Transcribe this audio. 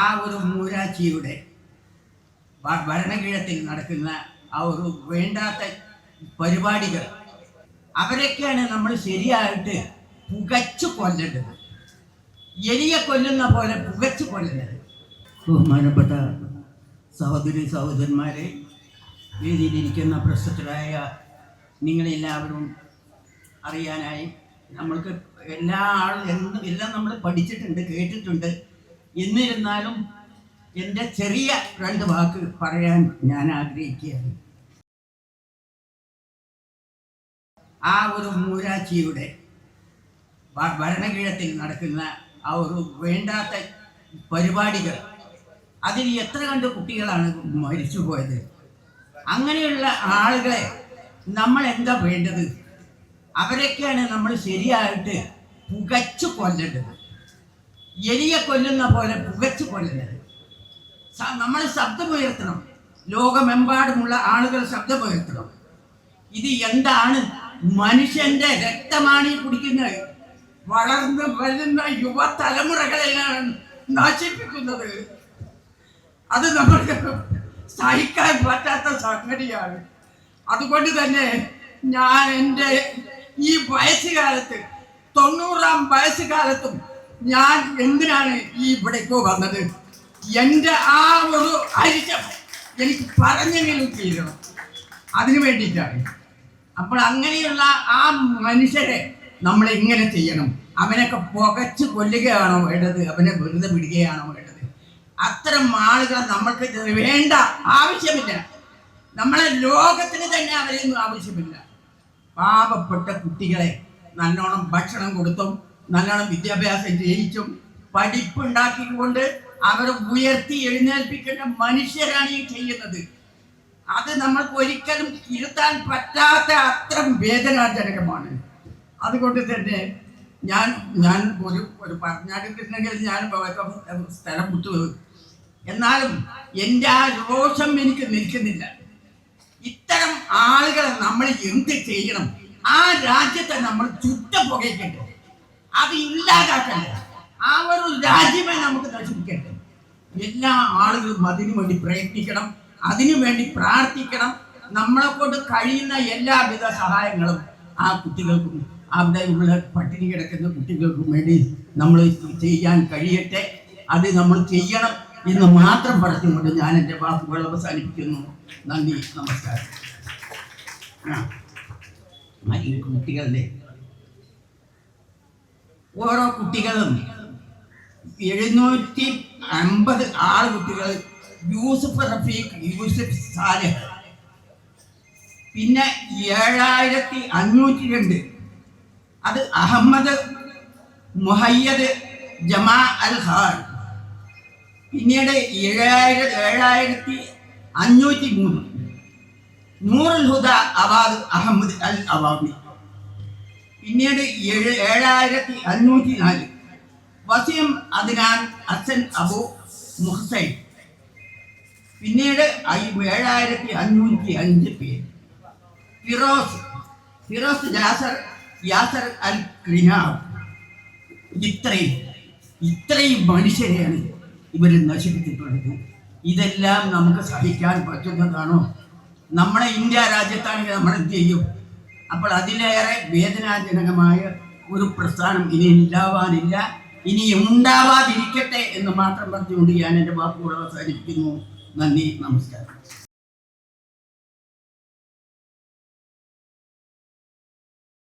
ആ ഒരു മൂരാച്ചിയുടെ ഭരണകീഴത്തിൽ നടക്കുന്ന ആ ഒരു വേണ്ടാത്ത പരിപാടികൾ അവരൊക്കെയാണ് നമ്മൾ ശരിയായിട്ട് പുകച്ചു കൊല്ലേണ്ടത്. എലിയെ കൊല്ലുന്ന പോലെ പുകച്ചു കൊല്ലേണ്ടത്. ബഹുമാനപ്പെട്ട സഹോദരി സഹോദരന്മാരെ വേദിയിലിരിക്കുന്ന പ്രശസ്തരായ നിങ്ങളെല്ലാവരും അറിയാനായി നമ്മൾക്ക് എല്ലാ ആളും എല്ലാം നമ്മൾ പഠിച്ചിട്ടുണ്ട് കേട്ടിട്ടുണ്ട്. എന്നിരുന്നാലും എന്റെ ചെറിയ രണ്ട് വാക്ക് പറയാൻ ഞാൻ ആഗ്രഹിക്കുകയാണ്. ആ ഒരു മൂരാച്ചിയുടെ ഭരണകീഴത്തിൽ നടക്കുന്ന ആ ഒരു വേണ്ടാത്ത പരിപാടികൾ അതിൽ എത്ര കണ്ട് കുട്ടികളാണ് മരിച്ചു പോയത് അങ്ങനെയുള്ള ആളുകളെ നമ്മൾ എന്താ വേണ്ടത്? അവരൊക്കെയാണ് നമ്മൾ ശരിയായിട്ട് പുകച്ചു കൊല്ലേണ്ടത്. എലിയെ കൊല്ലുന്ന പോലെ പുകച്ചു കൊല്ലുന്നത്. നമ്മൾ ശബ്ദമുയർത്തണം. ലോകമെമ്പാടുമുള്ള ആളുകൾ ശബ്ദമുയർത്തണം. ഇത് എന്താണ്? മനുഷ്യന്റെ രക്തമാണ് ഈ കുടിക്കുന്നത്. വളർന്ന് വരുന്ന യുവതലമുറകളെയാണ് നശിപ്പിക്കുന്നത്. അത് നമ്മൾക്ക് സഹിക്കാൻ പറ്റാത്ത സംഗതിയാണ്. അതുകൊണ്ട് തന്നെ ഞാൻ എന്റെ ഈ വയസ്സുകാലത്ത് തൊണ്ണൂറാം വയസ്സുകാലത്തും ഞാൻ എന്തിനാണ് ഈ ഇവിടേക്കോ വന്നത്? എന്റെ ആ ഒരു അരിശം എനിക്ക് പറഞ്ഞെങ്കിലും തീരണം. അതിനു വേണ്ടിയിട്ടാണ്. അപ്പോൾ അങ്ങനെയുള്ള ആ മനുഷ്യരെ നമ്മൾ എങ്ങനെ ചെയ്യണം? അവനൊക്കെ പുകച്ച് കൊല്ലുകയാണോ വേണ്ടത്? അവനെ വെറുതെ വിടുകയാണോ വേണ്ടത്? അത്തരം ആളുകൾ നമ്മൾക്ക് വേണ്ട ആവശ്യമില്ല. നമ്മളെ ലോകത്തിന് തന്നെ അവരെയൊന്നും ആവശ്യമില്ല. പാവപ്പെട്ട കുട്ടികളെ നല്ലോണം ഭക്ഷണം കൊടുത്തും നല്ലോണം വിദ്യാഭ്യാസം ജയിച്ചും പഠിപ്പുണ്ടാക്കിക്കൊണ്ട് അവരെ ഉയർത്തി എഴുന്നേൽപ്പിക്കേണ്ട മനുഷ്യരാണ് ഈ ചെയ്യുന്നത്. അത് നമ്മൾക്ക് ഒരിക്കലും ഇരുത്താൻ പറ്റാത്ത അത്ര വേദനാജനകമാണ്. അതുകൊണ്ട് തന്നെ ഞാൻ ഞാൻ ഒരു ഒരു പറഞ്ഞാടിട്ടുണ്ടെങ്കിൽ ഞാൻ വേഗം സ്ഥലം വിട്ടു. എന്നാലും എന്റെ ആ രോഷം എനിക്ക് നിൽക്കുന്നില്ല. ഇത്തരം ആളുകളെ നമ്മൾ എന്ത് ചെയ്യണം? ആ രാജ്യത്തെ നമ്മൾ ചുറ്റ പുകയ്ക്കട്ടെ. അത് ഇല്ലാതാക്കണ്ട ആ ഒരു രാജ്യമേ നമുക്ക് നശിപ്പിക്കട്ടെ. എല്ലാ ആളുകളും അതിനു വേണ്ടി പ്രയത്നിക്കണം അതിനു വേണ്ടി പ്രാർത്ഥിക്കണം. നമ്മളെ കൊണ്ട് കഴിയുന്ന എല്ലാവിധ സഹായങ്ങളും ആ കുട്ടികൾക്കും അവിടെ ഉള്ള പട്ടിണി കിടക്കുന്ന കുട്ടികൾക്കും വേണ്ടി നമ്മൾ ചെയ്യാൻ കഴിയട്ടെ. അത് നമ്മൾ ചെയ്യണം എന്ന് മാത്രം പറഞ്ഞുകൊണ്ട് ഞാൻ എന്റെ വാക്കുകൾ അവസാനിപ്പിക്കുന്നു. നന്ദി നമസ്കാരം. ആ കുട്ടികളുടെ ഓരോ കുട്ടികളും എഴുന്നൂറ്റി അമ്പത് ആറ് കുട്ടികൾ യൂസഫ് റഫീഖ് യൂസഫ് സാലിഹ്. പിന്നെ ഏഴായിരത്തി അഞ്ഞൂറ്റി രണ്ട്. അത് അഹമ്മദ് മുഹയ്യദ് ജമാ അൽ ഹാൻ പിന്നീട് ഏഴായിര ഏഴായിരത്തി അഞ്ഞൂറ്റി മൂന്ന്. Noorul Huda Awad Ahmed Al Awami. പിന്നീട് ഏഴ് ഏഴായിരത്തി അഞ്ഞൂറ്റി നാല് വസീം അദ്നാൻ അസൻ അബു മുഹസൈൻ. പിന്നീട് ഏഴായിരത്തി അഞ്ഞൂറ്റി അഞ്ച് പേര്. ഫിറോസ് ഫിറോസ് യാസർ യാസർ അൽ ക്രിനാവ് ഇത്രയും ഇത്രയും മനുഷ്യരെയാണ് ഇവർ നശിപ്പിച്ചിട്ടുള്ളത്. ഇതെല്ലാം നമുക്ക് സഹിക്കാൻ പറ്റുന്നതാണോ? നമ്മുടെ ഇന്ത്യ രാജ്യത്താണെങ്കിൽ നമ്മൾ എന്ത് ചെയ്യും? അപ്പോൾ അതിലേറെ വേദനാജനകമായ ഒരു പ്രസ്ഥാനം ഇനി ഉണ്ടാവാനില്ല. ഇനി ഉണ്ടാവാതിരിക്കട്ടെ എന്ന് മാത്രം പറഞ്ഞുകൊണ്ട് ഞാൻ എന്റെ വാക്കുകൾ അവസാനിപ്പിക്കുന്നു. നന്ദി നമസ്കാരം.